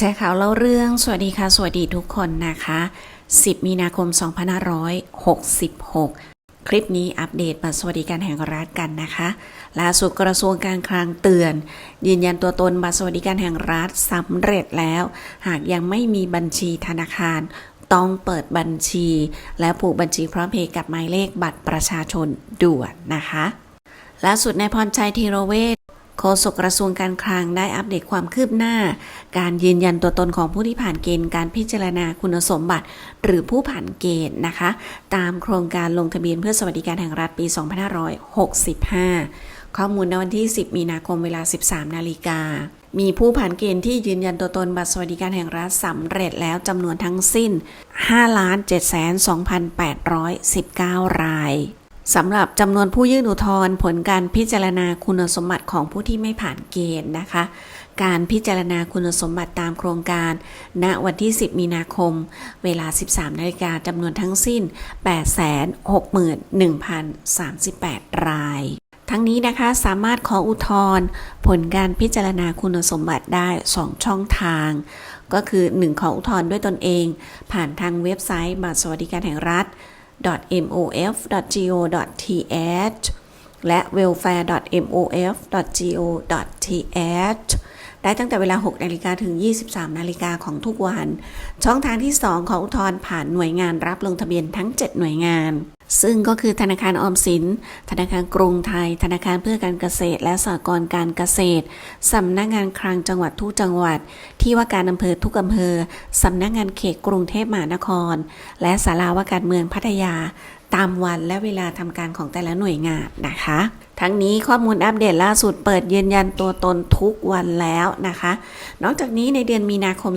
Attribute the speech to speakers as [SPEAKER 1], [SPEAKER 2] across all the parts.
[SPEAKER 1] แชร์ข่าวเล่าเรื่องสวัสดีค่ะ สวัสดีทุกคนนะคะ 10 มีนาคม 2566 คลิปนี้อัปเดตบัตรสวัสดิการแห่งรัฐกันนะคะล่าสุดกระทรวงการคลังเตือน ยืนยันตัวตนบัตรสวัสดิการแห่งรัฐสำเร็จแล้ว หากยังไม่มีบัญชีธนาคารต้องเปิดบัญชี และผูกบัญชีพร้อมเพย์กับหมายเลขบัตรประชาชนด่วนนะคะล่าสุดนายพรชัยธีรเวช โฆษกกระทรวงการคลังได้อัปเดตความคืบหน้า การยืนยันตัวตนของผู้ที่ผ่านเกณฑ์การพิจารณาคุณสมบัติ หรือผู้ผ่านเกณฑ์นะคะ ตามโครงการลงทะเบียนเพื่อสวัสดิการแห่งรัฐปี 2565 ข้อมูลในวันที่ 10 มีนาคมเวลา 13 นาฬิกามีผู้ผ่านเกณฑ์ที่ยืนยันตัวตนบัตรสวัสดิการแห่งรัฐสำเร็จแล้วจำนวนทั้งสิ้น 5,72,819 ราย สำหรับจำนวนผู้ยื่นอุทธรณ์ผลการพิจารณาคุณสมบัติของผู้ที่ไม่ผ่านเกณฑ์นะคะ การพิจารณาคุณสมบัติตามโครงการ ณวันที่ 10 มีนาคม เวลา 13 นาฬิกาจำนวนทั้งสิ้น 861,038 ราย ทั้งนี้นะคะสามารถขออุทธรณ์ผลการพิจารณาคุณสมบัติได้ 2 ช่องทาง ก็คือ 1 ขออุทธรณ์ด้วยตนเอง ผ่านทางเว็บไซต์บัตรสวัสดิการแห่งรัฐ mof.go.th และ welfare.mof.go.th ได้ตั้งแต่เวลา 6 นาฬิกาถึง 23 นาฬิกาของทุกวัน ช่องทางที่ 2 ของอุทธรณ์ผ่านหน่วยงานรับลงทะเบียนทั้ง 7 หน่วยงาน ซึ่งก็คือธนาคารออมสิน ธนาคารกรุงไทย ธนาคารเพื่อการเกษตร และสหกรณ์การเกษตร สำนักงานคลังจังหวัดทุกจังหวัด ที่ว่าการอำเภอทุกอำเภอ สำนักงานเขตกรุงเทพมหานคร และศาลาว่าการเมืองพัทยา ตามวันและเวลาทำการของแต่ละหน่วยงานนะคะ ทั้งนี้ข้อมูลอัปเดตล่าสุดเปิดยืนยันตัวตนทุกวันแล้วนะคะ นอกจากนี้ในเดือนมีนาคม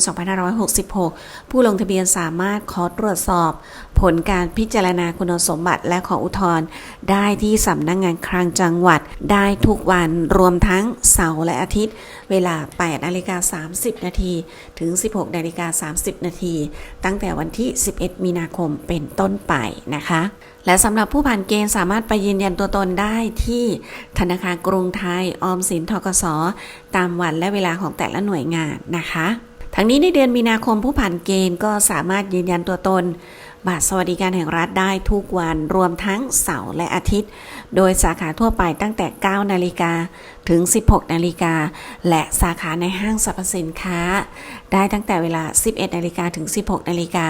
[SPEAKER 1] 2566 ผู้ลงทะเบียนสามารถขอตรวจสอบ ผลการพิจารณาคุณสมบัติและขออุทธรณ์ได้ที่สำนักงงานคลังจังหวัด ได้ทุกวันรวมทั้งเสาร์และอาทิตย์ เวลา8นาฬิกา30 นาทีถึง 16นาฬิกา30 นาทีตั้งแต่วันที่ 11 มีนาคมเป็นต้นไปนะคะและสำหรับผู้ผ่านเกณฑ์สามารถไปยืนยันตัวตนได้ที่ธนาคารกรุงไทย ออมสินทกสตามวันและเวลาของแต่ละหน่วยงานนะคะ ทั้งนี้ในเดือนมีนาคมผู้ผ่านเกณฑ์ก็สามารถยืนยันตัวตน บัตรสวัสดิการแห่งรัฐได้ทุกวันรวมทั้งเสาร์และอาทิตย์ โดยสาขาทั่วไปตั้งแต่ 9 นาฬิกาถึง 16 นาฬิกา และสาขาในห้างสรรพสินค้า ได้ตั้งแต่เวลา 11 นาฬิกาถึง 16 นาฬิกา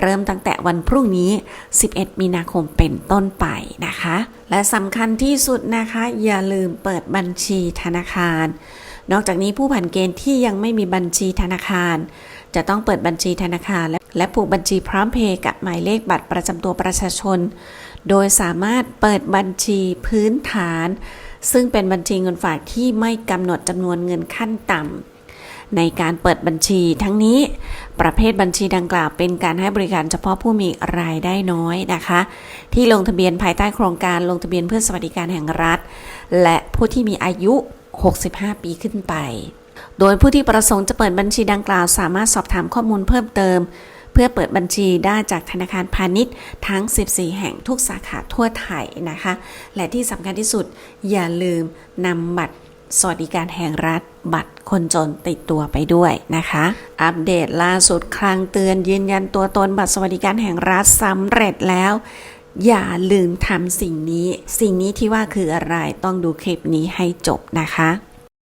[SPEAKER 1] เริ่มตั้งแต่วันพรุ่งนี้ 11 มีนาคมเป็นต้นไปนะคะ และสำคัญที่สุดนะคะ อย่าลืมเปิดบัญชีธนาคาร นอกจากนี้ผู้ผ่านเกณฑ์ที่ยังไม่มีบัญชีธนาคาร จะต้องเปิดบัญชีธนาคารและ และผูกบัญชีพร้อมเพย์กับหมายเลขบัตรประจำตัวประชาชน โดยสามารถเปิดบัญชีพื้นฐาน ซึ่งเป็นบัญชีเงินฝากที่ไม่กำหนดจำนวนเงินขั้นต่ำในการเปิดบัญชีทั้งนี้ ประเภทบัญชีดังกล่าวเป็นการให้บริการเฉพาะผู้มีรายได้น้อยนะคะ ที่ลงทะเบียนภายใต้โครงการลงทะเบียนเพื่อสวัสดิการแห่งรัฐ และผู้ที่มีอายุ 65 ปีขึ้นไป โดยผู้ที่ประสงค์จะเปิดบัญชีดังกล่าว สามารถสอบถามข้อมูลเพิ่มเติม เพื่อเปิดบัญชีได้จากธนาคารพาณิชย์ทั้ง 14 แห่งทุกสาขาทั่วไทยนะคะ และที่สำคัญที่สุดอย่าลืมนำบัตรสวัสดิการแห่งรัฐบัตรคนจนติดตัวไปด้วยนะคะ อัปเดตล่าสุดคลังเตือนยืนยันตัวตนบัตรสวัสดิการแห่งรัฐสำเร็จแล้ว อย่าลืมทำสิ่งนี้ สิ่งนี้ที่ว่าคืออะไรต้องดูคลิปนี้ให้จบนะคะ